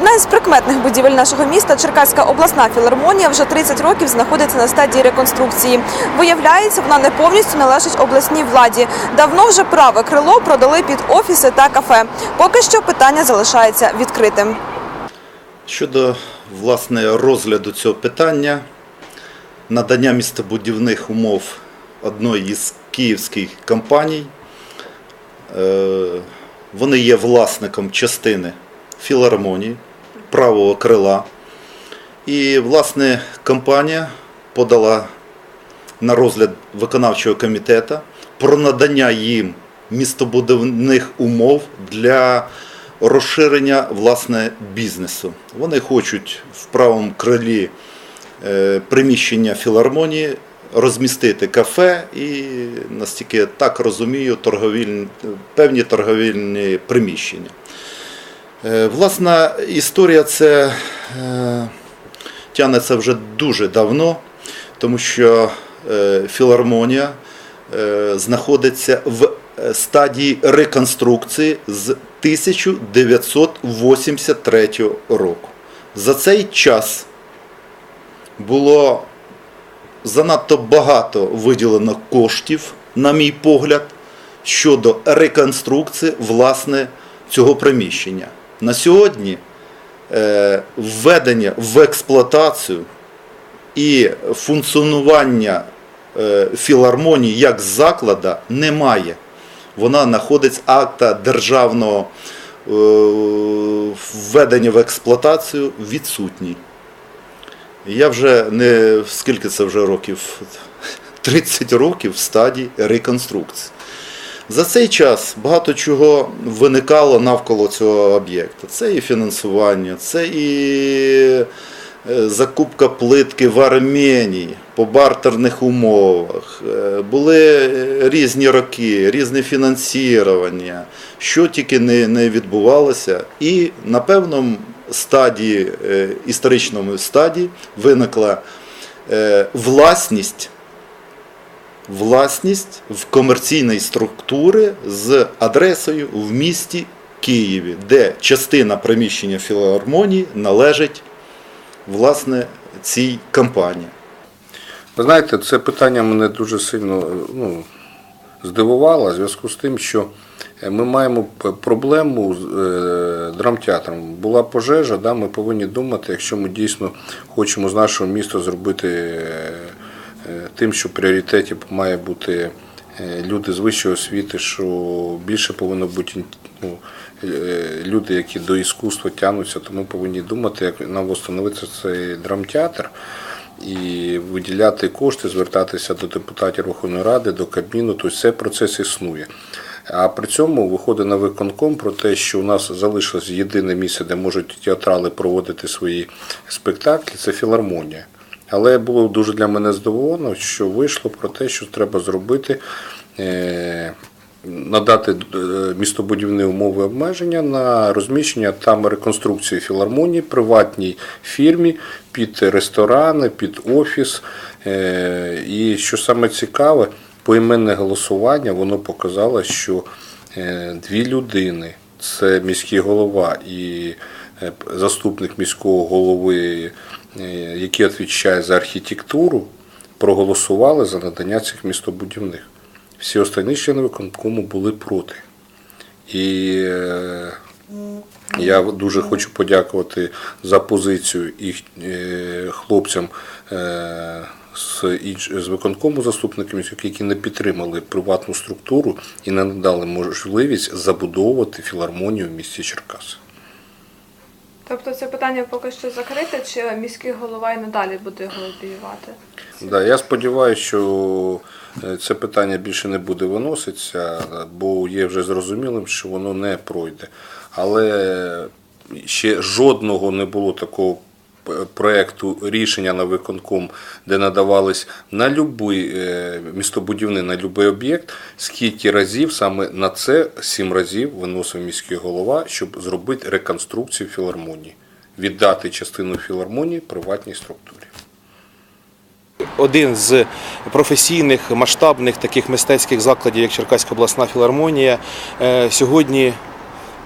Одна із прикметних будівель нашого міста, Черкаська обласна філармонія, вже 30 років знаходиться на стадії реконструкції. Виявляється, вона не повністю належить обласній владі. Давно вже праве крило продали під офіси та кафе. Поки що питання залишається відкритим. Щодо власне розгляду цього питання, надання містобудівних умов одної із київських компаній, е, вони є власником частини філармонії, правого крила. І, власне, компанія подала на розгляд виконавчого комітету про надання їм містобудівних умов для розширення власне бізнесу. Вони хочуть в правому крилі е, приміщення філармонії розмістити кафе і, настільки так розумію, торговільні, певні торговельні приміщення. Е, Власна історія це е, тягнеться вже дуже давно, тому що е, філармонія знаходиться в стадії реконструкції з 1983 року. За цей час було занадто багато виділено коштів, на мій погляд, щодо реконструкції власне цього приміщення. На сьогодні е, введення в експлуатацію і функціонування е, філармонії як заклада немає. Вона знаходиться акта державного е, введення в експлуатацію відсутній. Я вже не скільки це вже років, 30 років в стадії реконструкції. За цей час багато чого виникало навколо цього об'єкту. Це і фінансування, це і е, закупка плитки в Арменії по бартерних умовах. Е, Були різні роки, різне фінансування, що тільки не, відбувалося. І на певному стадії, е, історичному стадії виникла е, власність власність в комерційної структури з адресою в місті Києві, де частина приміщення філармонії належить власне цій компанії. Ви знаєте, це питання мене дуже сильно ну, здивувало в зв'язку з тим, що ми маємо проблему з е, драмтеатром. Була пожежа, да, ми повинні думати, якщо ми дійсно хочемо з нашого міста зробити е, е, тим, що в пріоритеті має бути е, люди з вищої освіти, що більше повинно бути ну, е, люди, які до іскусства тягнуться, то ми повинні думати, як нам встановити цей драмтеатр і виділяти кошти, звертатися до депутатів Верховної Ради, до Кабміну, тобто цей процес існує. А при цьому виходить на виконком про те, що у нас залишилось єдине місце, де можуть театрали проводити свої спектаклі, це філармонія. Але було дуже для мене здивовано, що вийшло про те, що треба зробити. е, Надати е, містобудівні умови обмеження на розміщення там реконструкції філармонії, приватній фірмі під ресторани, під офіс. Е, І що саме цікаве, поіменне голосування воно показало, що дві людини це міський голова і заступник міського голови, е, який відповідає за архітектуру, проголосували за надання цих містобудівних. Всі останні члени виконкому були проти. І е, я дуже хочу подякувати за позицію і е, хлопцям е, з, виконкому заступниками, які не підтримали приватну структуру і не надали можливість забудовувати філармонію в місті Черкаси. Тобто це питання поки що закрите, чи міський голова і надалі буде його лобіювати? Да, я сподіваюся, що е, це питання більше не буде виноситися, бо є вже зрозумілим, що воно не пройде. Але ще жодного не було такого проекту рішення на виконком, де надавались на будь-який містобудівний, на будь-який об'єкт, скільки разів саме на це сім разів виносив міський голова, щоб зробити реконструкцію філармонії, віддати частину філармонії приватній структурі. один з професійних масштабних таких мистецьких закладів, як Черкаська обласна філармонія, е, сьогодні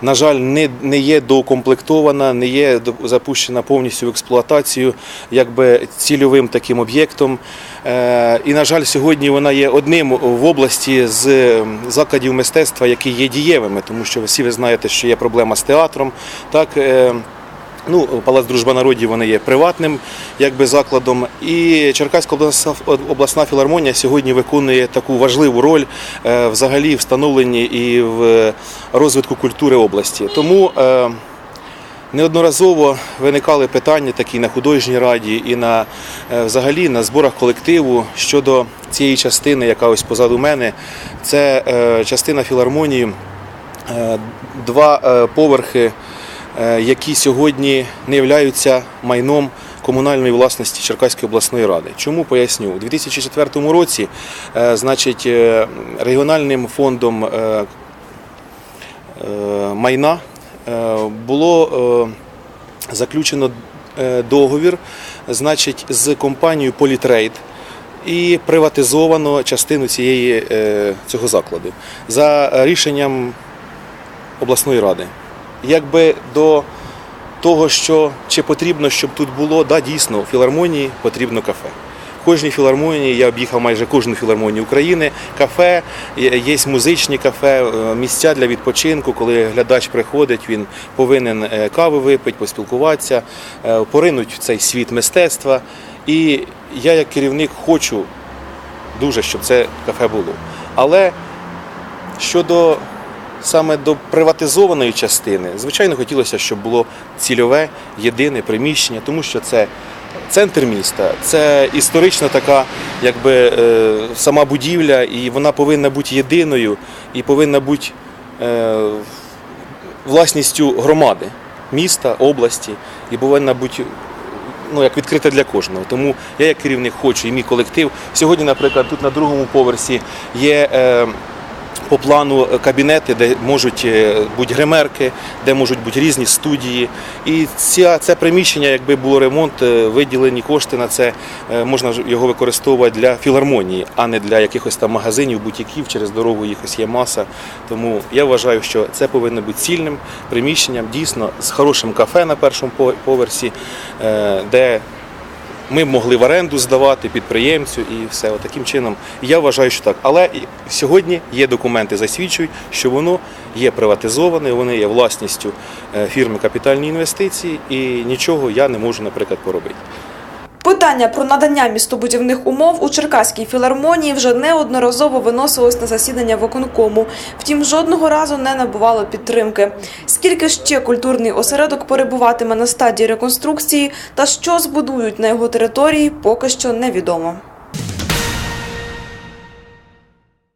на жаль, не, не є доукомплектована, не є запущена повністю в експлуатацію якби цільовим таким об'єктом. Е, І, на жаль, сьогодні вона є одним в області з закладів мистецтва, які є дієвими, тому що всі ви знаєте, що є проблема з театром. Так, е, Ну, Палац Дружба народів вони є приватним якби, закладом. І Черкаська обласна, філармонія сьогодні виконує таку важливу роль е, взагалі в становленні і в розвитку культури області. Тому е, неодноразово виникали питання такі на художній раді і на е, взагалі на зборах колективу щодо цієї частини, яка ось позаду мене. Це частина філармонії, два поверхи які сьогодні не являються майном комунальної власності Черкаської обласної ради. Чому поясню? У 2004 році, е, значить, е, регіональним фондом е, е, майна е, було е, заключено е, договір, значить, з компанією Політрейд. І приватизовано частину цієї, е, цього закладу за рішенням обласної ради. Якби до того, що чи потрібно, щоб тут було, да, дійсно, у філармонії потрібно кафе. В кожній філармонії я об'їхав майже кожну філармонію України. Кафе, є музичні кафе, е, місця для відпочинку. Коли глядач приходить, він повинен е, кави випити, поспілкуватися, е, поринуть в цей світ мистецтва. І я, як керівник, хочу дуже, щоб це кафе було. Але щодо саме до приватизованої частини, звичайно, хотілося, щоб було цільове, єдине приміщення, тому що це центр міста, це історична така, якби е, сама будівля, і вона повинна бути єдиною і повинна бути е, власністю громади, міста, області, і повинна бути ну, як відкрита для кожного. Тому я як керівник хочу і мій колектив. Сьогодні, наприклад, тут на другому поверсі є. Е, по плану кабінети, де можуть е, бути гримерки, де можуть бути різні студії. І ця, це приміщення, якби було ремонт, е, виділені кошти на це, е, можна його використовувати для філармонії, а не для якихось там магазинів, бутіків. Через дорогу їх є маса. Тому я вважаю, що це повинно бути цільним приміщенням, дійсно з хорошим кафе на першому поверсі, е, де ми б могли в оренду здавати підприємцю і все от таким чином. Я вважаю, що так. Але сьогодні є документи, засвідчують, що воно є приватизоване, вони є власністю е, фірми капітальні інвестиції, і нічого я не можу, наприклад, поробити. Питання про надання містобудівних умов у Черкаській філармонії вже неодноразово виносилось на засідання виконкому. Втім, жодного разу не набувало підтримки. Скільки ще культурний осередок перебуватиме на стадії реконструкції та що збудують на його території, поки що невідомо.